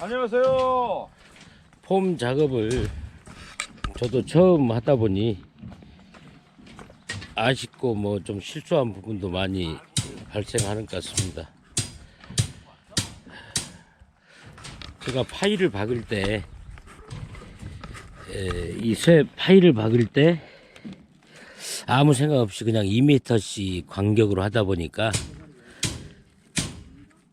안녕하세요. 폼 작업을 저도 처음 하다 보니 아쉽고 뭐 좀 실수한 부분도 많이 발생하는 것 같습니다. 제가 파일을 박을 때, 이 쇠 파일을 박을 때 아무 생각 없이 그냥 2m씩 간격으로 하다 보니까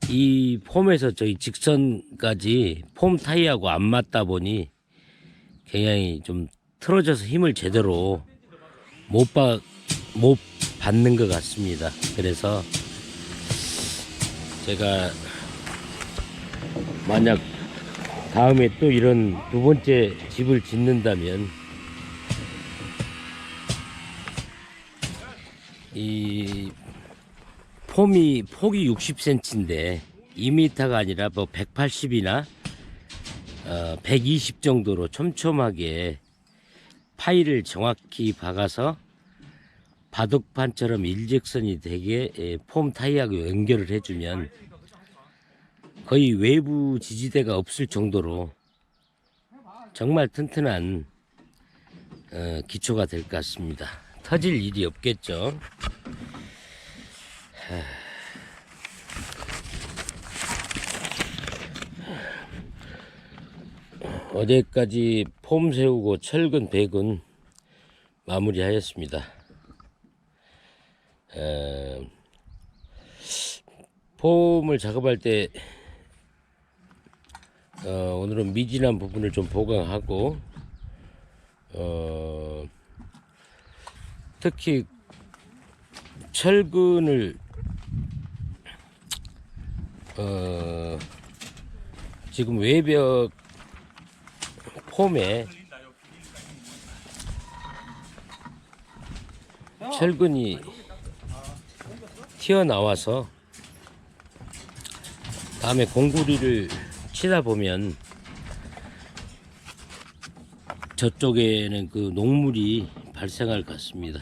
이 폼에서 저희 직선까지 폼 타이하고 안 맞다 보니 굉장히 좀 틀어져서 힘을 제대로 못, 받, 못 받는 것 같습니다. 그래서 제가 만약 다음에 또 이런 두 번째 집을 짓는다면 이 폼이 폭이 60cm인데 2m가 아니라 뭐 180이나 어, 120 정도로 촘촘하게 파일을 정확히 박아서 바둑판처럼 일직선이 되게 예, 폼 타이하고 연결을 해주면 거의 외부 지지대가 없을 정도로 정말 튼튼한 어, 기초가 될 것 같습니다. 터질 일이 없겠죠. 어제까지 폼 세우고 철근 배근 마무리하였습니다. 에, 폼을 작업할 때 어, 오늘은 미진한 부분을 좀 보강하고 어, 특히 철근을 어, 지금 외벽 폼에 철근이 튀어나와서 다음에 공구리를 치다 보면 저쪽에는 그 녹물이 발생할 것 같습니다.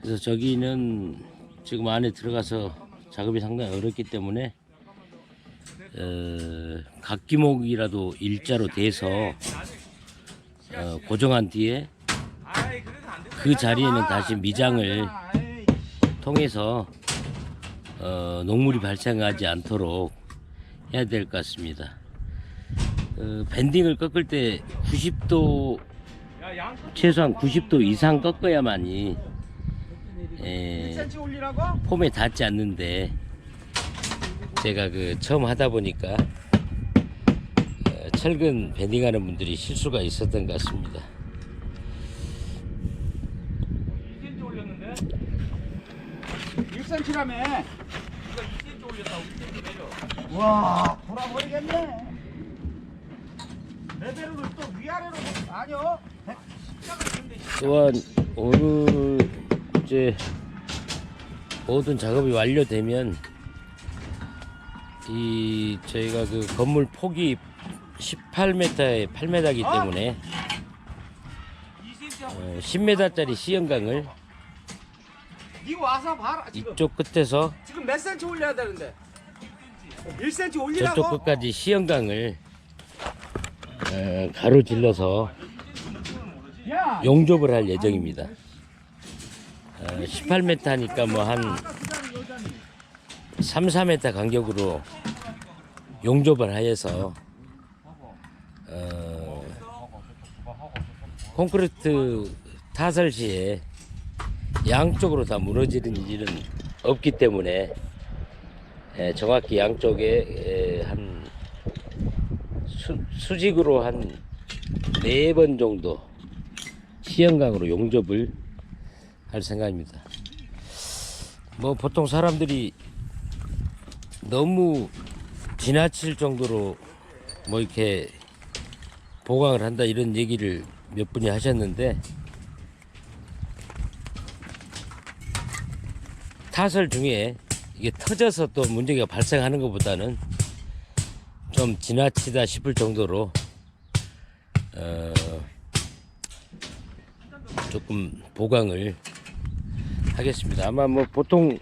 그래서 저기는 지금 안에 들어가서 작업이 상당히 어렵기 때문에 어, 각기목이라도 일자로 돼서 어, 고정한 뒤에 그 자리에는 다시 미장을 통해서 어, 녹물이 발생하지 않도록 해야 될 것 같습니다. 어, 밴딩을 꺾을 때 90도 최소한 90도 이상 꺾어야만이 에, 1cm 올리라고? 폼에 닿지 않는데 제가 그 처음 하다 보니까 어, 철근 밴딩하는 분들이 실수가 있었던 것 같습니다. 2cm 올렸는데? 1cm라며. 2cm 올렸다고 2cm 내려. 와, 돌아버리겠네. 레벨을 또 위아래로 못- 아니요. 또한 오늘 이제 모든 작업이 완료되면 이 저희가 그 건물 폭이 18m에 8m이기 때문에 2cm 하고 어, 10m짜리 시연강을 이쪽 끝에서 지금 몇 cm 올려야 되는데? 1cm 올리라고? 저쪽 끝까지 시연강을 어, 가로질러서 야, 용접을 할 예정입니다. 어, 18m 하니까 뭐 한 3, 4m 간격으로 용접을 하여서 어, 콘크리트 타설 시에 양쪽으로 다 무너지는 일은 없기 때문에 에, 정확히 양쪽에 에, 한 수, 수직으로 한 네 번 정도 시연강으로 용접을 할 생각입니다. 뭐 보통 사람들이 너무 지나칠 정도로 뭐 이렇게 보강을 한다 이런 얘기를 몇 분이 하셨는데 타설 중에 이게 터져서 또 문제가 발생하는 것보다는 좀 지나치다 싶을 정도로 어, 조금 보강을 하겠습니다. 아마 뭐 보통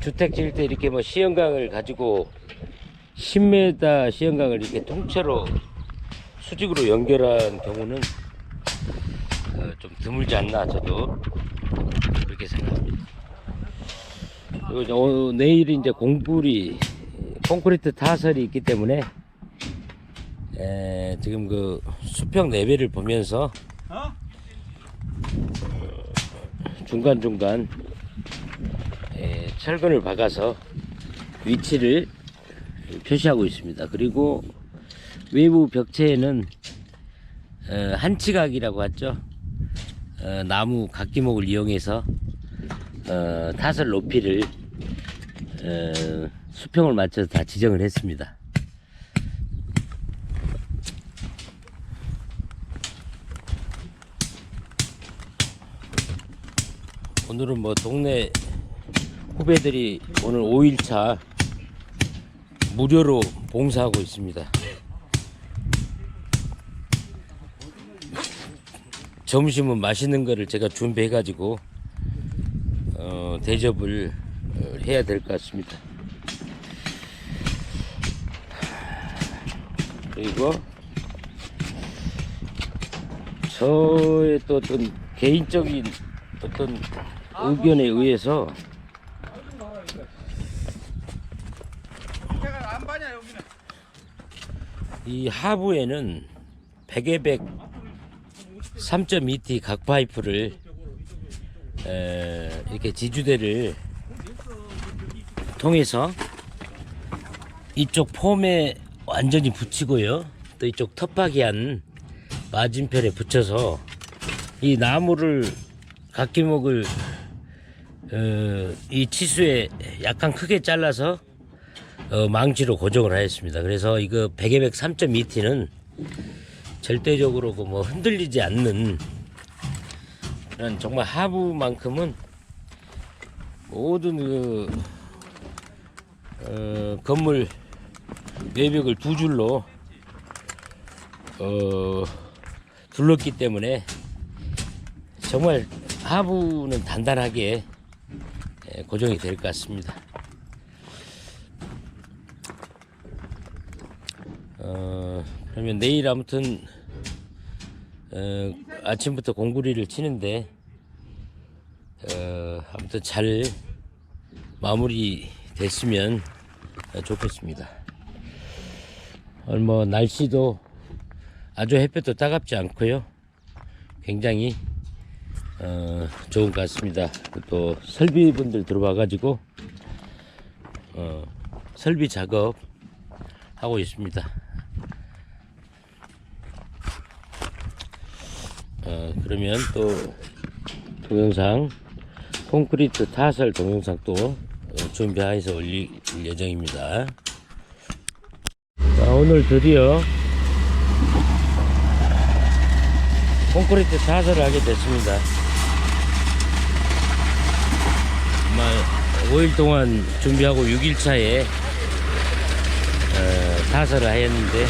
주택 지을 때 이렇게 뭐 시연강을 가지고 10m 시험강을 이렇게 통째로 수직으로 연결한 경우는 어, 좀 드물지 않나 저도 그렇게 생각합니다. 그리고 내일이 이제 공불이 콘크리트 타설이 있기 때문에 에, 지금 그 수평 내배를 보면서 어? 중간 중간 에, 철근을 박아서 위치를 표시하고 있습니다. 그리고 외부 벽체에는 어, 한치각이라고 하죠. 어, 나무 각기목을 이용해서 어, 타설 높이를 어, 수평을 맞춰서 다 지정을 했습니다. 오늘은 뭐 동네 후배들이 오늘 5일차 무료로 봉사하고 있습니다. 점심은 맛있는 거를 제가 준비해가지고 어, 대접을 어, 해야 될 것 같습니다. 그리고 저의 또 어떤 개인적인 어떤 의견에 의해서. 이 하부에는 100에 100 3.2T 각 파이프를 에, 이렇게 지주대를 통해서 이쪽 폼에 완전히 붙이고요. 또 이쪽 텃박이한 맞은편에 붙여서 이 나무를 각기목을 어, 이 치수에 약간 크게 잘라서 어, 망치로 고정을 하였습니다. 그래서 이거 100에 100 3.2T는 절대적으로 그 뭐 흔들리지 않는 그런 정말 하부만큼은 모든 그 어, 건물 외벽을 두 줄로 어, 둘렀기 때문에 정말 하부는 단단하게 예, 고정이 될 것 같습니다. 어, 그러면 내일 아무튼 어, 아침부터 공구리를 치는데 어, 아무튼 잘 마무리 됐으면 어, 좋겠습니다. 뭐 날씨도 아주 햇볕도 따갑지 않고요. 굉장히 어, 좋은 것 같습니다. 또 설비분들 들어와 가지고 어, 설비 작업 하고 있습니다. 어, 그러면 또 동영상 콘크리트 타설 동영상 또 어, 준비해서 올릴 예정입니다. 자, 오늘 드디어 콘크리트 타설을 하게 됐습니다. 정말 5일 동안 준비하고 6일 차에 어, 타설을 하였는데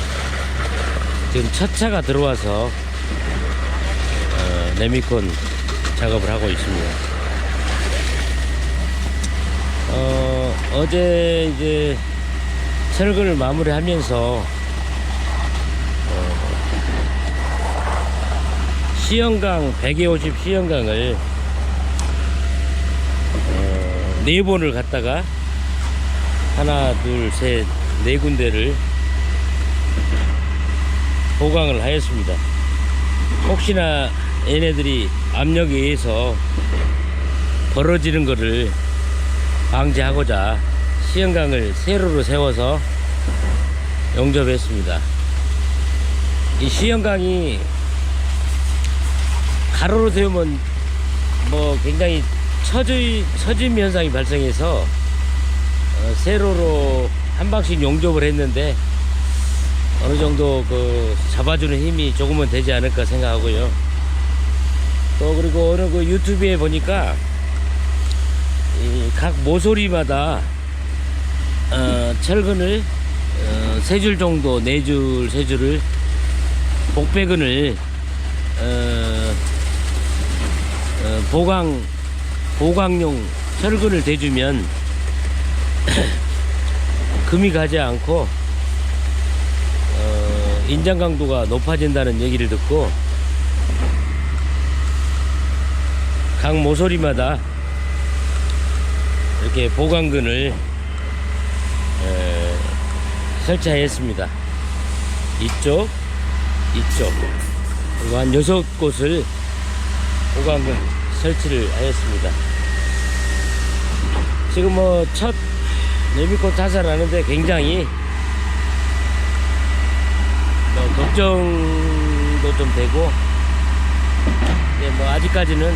지금 첫 차가 들어와서 어, 레미콘 작업을 하고 있습니다. 어, 어제 이제 철근을 마무리하면서 어, 시연강 150 시연강을 어, 네 번을 갔다가 하나 둘 셋 네 군데를 보강을 하였습니다. 혹시나 얘네들이 압력에 의해서 벌어지는 것을 방지하고자 시연강을 세로로 세워서 용접했습니다. 이 시연강이 가로로 세우면 뭐 굉장히 처지, 처짐 현상이 발생해서 어, 세로로 한 방씩 용접을 했는데 어느 정도 그 잡아주는 힘이 조금은 되지 않을까 생각하고요. 또 그리고 어느 그 유튜브에 보니까 이각 모서리마다 어, 철근을 어, 세줄 정도 네 줄 세 줄을 복배근을 어, 어, 보강 보강용 철근을 대주면 금이 가지 않고 인장 강도가 높아진다는 얘기를 듣고 각 모서리마다 이렇게 보강근을 에, 설치하였습니다. 이쪽, 이쪽 그리고 한 여섯 곳을 보강근 설치를 하였습니다. 지금 뭐첫 예비꽃 자살하는데 굉장히 뭐 걱정도 좀 되고 네, 뭐 아직까지는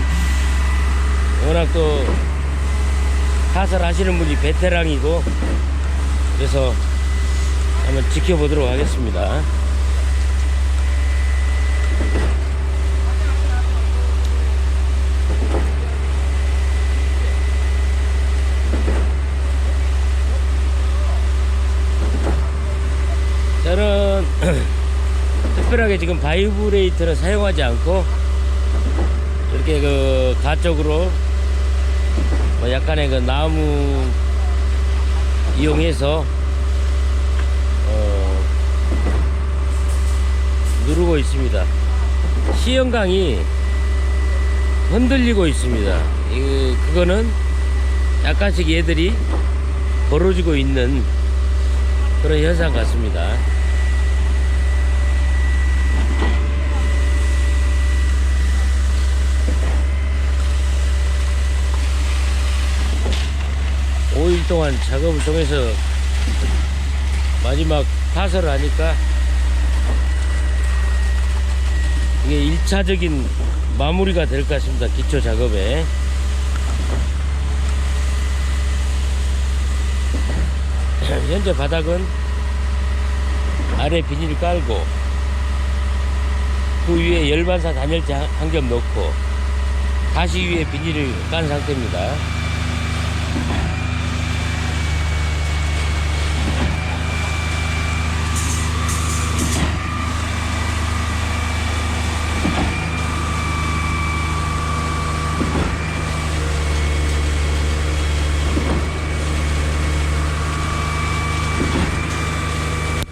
워낙 또 타설하시는 분이 베테랑이고 그래서 한번 지켜보도록 하겠습니다. 저는 특별하게 지금 바이브레이터를 사용하지 않고 이렇게 그 가쪽으로 뭐 약간의 그 나무 이용해서 어 누르고 있습니다. 시영강이 흔들리고 있습니다. 이 그거는 약간씩 얘들이 벌어지고 있는 그런 현상 같습니다. 오일 동안 작업을 통해서 마지막 타설을 하니까 이게 1차적인 마무리가 될 것 같습니다. 기초 작업에. 현재 바닥은 아래 비닐을 깔고 그 위에 열반사 단열재 한 겹 넣고 다시 위에 비닐을 깐 상태입니다.